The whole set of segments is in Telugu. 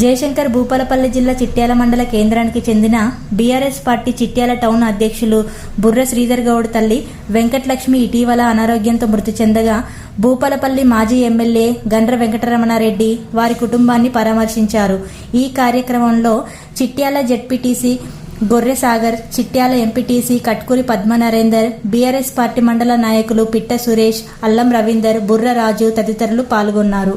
జయశంకర్ భూపాలపల్లి జిల్లా చిట్యాల మండల కేంద్రానికి చెందిన బీఆర్ఎస్ పార్టీ చిట్యాల టౌన్ అధ్యక్షులు బుర్ర శ్రీధర్ గౌడ్ తల్లి వెంకటలక్ష్మి ఇటీవల అనారోగ్యంతో మృతి చెందగా భూపాలపల్లి మాజీ ఎమ్మెల్యే గండ్ర వెంకటరమణారెడ్డి వారి కుటుంబాన్ని పరామర్శించారు. ఈ కార్యక్రమంలో Chityal ZPTC Gorresagar Chityal MPTC Katkuri Padma Narender BRS party మండల నాయకులు పిట్ట సురేష్ అల్లం రవీందర్ బుర్ర రాజు తదితరులు పాల్గొన్నారు.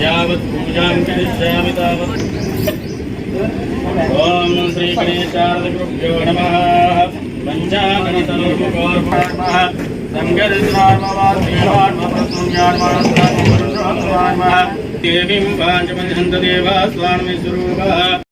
यावत् पूजां करिष्यामि तावत् ఓం శ్రీ గణేశాయ నమ. పంచాగణతనుర్ముఖోర్మః దేవీం పాంచపంచంత దేవా స్వామి స్వరూప